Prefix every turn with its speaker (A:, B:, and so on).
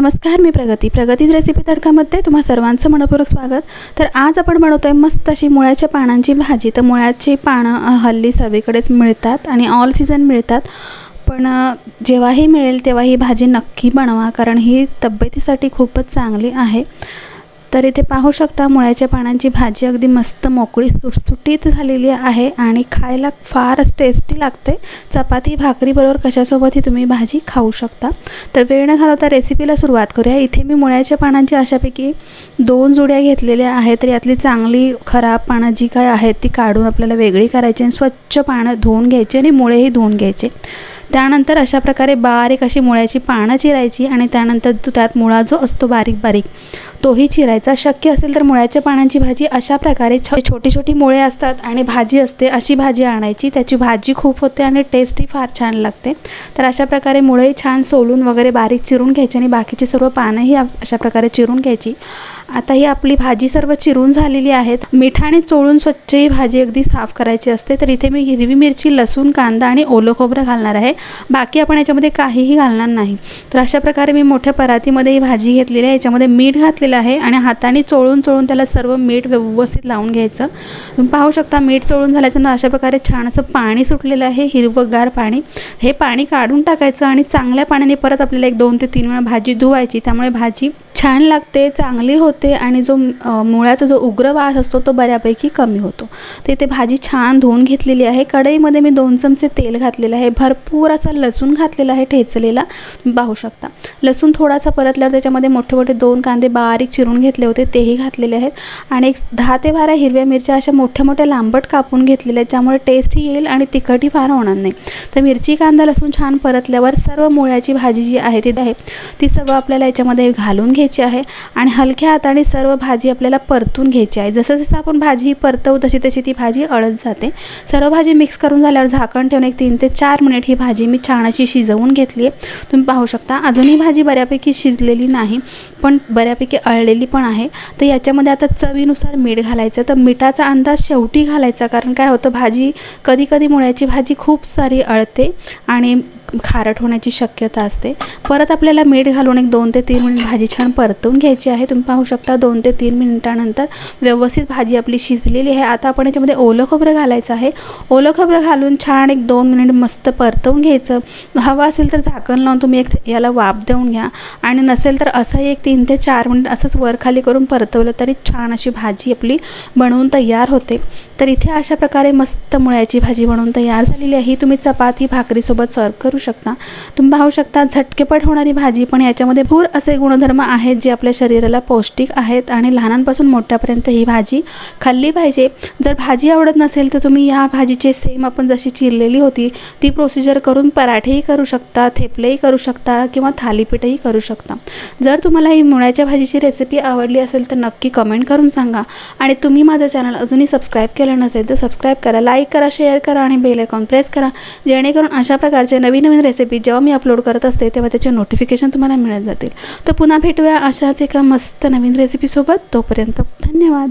A: नमस्कार मी प्रगती. प्रगतीज रेसिपी तडकामध्ये तुम्हा सर्वांचं मनपूर्वक स्वागत. तर आज आपण बनवतो आहे मस्त अशी मुळ्याच्या पानांची भाजी. तर मुळ्याची पानं हल्ली सगळीकडेच मिळतात आणि ऑल सीझन मिळतात. पण जेव्हाही मिळेल तेव्हा ही भाजी नक्की बनवा कारण ही तब्येतीसाठी खूपच चांगली आहे. तर इथे पाहू शकता मुळ्याच्या पानांची भाजी अगदी मस्त मोकळी सुटसुटीत झालेली आहे आणि खायला फारच टेस्टी लागते. चपाती भाकरीबरोबर कशासोबतही तुम्ही भाजी खाऊ शकता. तर वेळ न घालवता रेसिपीला सुरुवात करूया. इथे मी मुळ्याच्या पानांची अशापैकी दोन जुड्या घेतलेल्या आहेत. तर यातली चांगली खराब पानं जी काय आहेत ती काढून आपल्याला वेगळी करायची आणि स्वच्छ पानं धुवून घ्यायची आणि मुळेही धुवून घ्यायचे. त्यानंतर अशा प्रकारे बारीक अशी मुळ्याची पानं चिरायची आणि त्यानंतर तो त्यात मुळा जो असतो बारीक बारीक तोही चिरायचा. शक्य असेल तर मुळ्याच्या पानांची भाजी अशा प्रकारे छ छोटी छोटी मुळे असतात आणि भाजी असते अशी भाजी आणायची. त्याची भाजी खूप होते आणि टेस्टही फार छान लागते. तर अशा प्रकारे मुळेही छान सोलून वगैरे बारीक चिरून घ्यायची आणि बाकीची सर्व पानंही अशा प्रकारे चिरून घ्यायची. आता ही आपली भाजी सर्व चिरून झालेली आहेत. मिठाने चोळून स्वच्छ ही भाजी अगदी साफ करायची असते तर इथे मी हिरवी मिरची लसूण कांदा आणि ओलं खोबरं घालणार आहे. बाकी आपण याच्यामध्ये काहीही घालणार नाही. तर अशा प्रकारे मी मोठ्या परातीमध्ये ही भाजी घेतलेली आहे. याच्यामध्ये मीठ घातलेलं आहे आणि हाताने चोळून चोळून त्याला सर्व मीठ व्यवस्थित लावून घ्यायचं. तुम्ही पाहू शकता मीठ चोळून झाल्याचं अशा प्रकारे छान असं पाणी सुटलेलं आहे हिरवंगार पाणी. हे पाणी काढून टाकायचं आणि चांगल्या पाण्याने परत आपल्याला एक दोन ते तीन वेळा भाजी धुवायची. त्यामुळे भाजी छान लागते चांगली होते आणि जो मुळ्याचा जो उग्र वास असतो तो बऱ्यापैकी कमी होतो. तर इथे भाजी छान धुवून घेतलेली आहे. कढईमध्ये मी दोन चमचे तेल घातलेलं आहे. भरपूर असा लसूण घातलेला आहे ठेचलेला. तुम्ही पाहू शकता. लसूण थोडासा परतल्यावर त्याच्यामध्ये मोठे मोठे दोन कांदे बारीक चिरून घेतले होते. तेही घातलेले आहेत. आणि एक दहा ते बारा हिरव्या मिरच्या अशा मोठ्या मोठ्या लांबट कापून घेतलेल्या आहेत ज्यामुळे टेस्टही येईल आणि तिखटही फार होणार नाही. तर मिरची कांदा लसूण छान परतल्यावर सर्व मुळ्याची भाजी जी आहे ती आहे. ती सगळं आपल्याला याच्यामध्ये घालून घ्यायची आहे आणि हलक्या हाताने सर्व भाजी आपल्याला परतून घ्यायची आहे. जसं जसं आपण भाजी परतवू तशी तशी ती भाजी अळत जाते. सर्व भाजी मिक्स करून झाल्यावर झाकण ठेवून एक तीन ते चार मिनिट ही भाजी मी छान अशी शिजवून घेतली आहे. तुम्ही पाहू शकता अजूनही भाजी बऱ्यापैकी शिजलेली नाही पण बऱ्यापैकी अळलेली पण आहे. तर याच्यामध्ये आता चवीनुसार मीठ घालायचं. तर मिठाचा अंदाज शेवटी घालायचा कारण काय होतं भाजी कधी कधी मुळ्याची भाजी खूप सारी अळते आणि खारट होण्याची शक्यता असते. परत आपल्याला मीठ घालून एक दोन ते तीन मिनिट भाजी छान परतून घ्यायची आहे. तुम्ही पाहू शकता दोन ते तीन मिनिटानंतर व्यवस्थित भाजी आपली शिजलेली आहे. आता आपण याच्यामध्ये ओलं खोबरं घालायचं आहे. ओलं खोबरं घालून छान एक दोन मिनिट मस्त परतवून घ्यायचं. हवं असेल तर झाकण लावून तुम्ही एक याला वाफ देऊन घ्या. आणि नसेल तर असंही एक तीन ते चार मिनिट असंच वरखाली करून परतवलं तरी छान अशी भाजी आपली बनवून तयार होते. तर इथे अशा प्रकारे मस्त मुळ्याची भाजी बनवून तयार झालेली आहे. ही तुम्ही चपाती भाकरीसोबत सर्व करू शकता. तुम्ही पाहू शकता झटकेपट होणारी भाजी पण याच्यामध्ये भूर असे गुणधर्म आहेत. आहेत जे आपल्या शरीराला पौष्टिक आहेत आणि लहानांपासून मोठ्यापर्यंत ही भाजी खाल्ली पाहिजे. जर भाजी आवडत नसेल तर तुम्ही ह्या भाजीचे सेम आपण जशी चिरलेली होती ती प्रोसिजर करून पराठेही करू शकता थेपलेही करू शकता किंवा थालीपीठही करू शकता. जर तुम्हाला ही मुळ्याच्या भाजीची रेसिपी आवडली असेल तर नक्की कमेंट करून सांगा. आणि तुम्ही माझं चॅनल अजूनही सबस्क्राईब केलं नसेल तर सबस्क्राईब करा लाईक करा शेअर करा आणि बेल आयकॉन प्रेस करा. जेणेकरून अशा प्रकारचे नवीन नवीन रेसिपी जेव्हा मी अपलोड करत असते तेव्हा त्याचे नोटिफिकेशन तुम्हाला मिळत जातील. तर पुन्हा भेटूया अशाच एका मस्त नवीन रेसिपीसोबत तोपर्यंत धन्यवाद.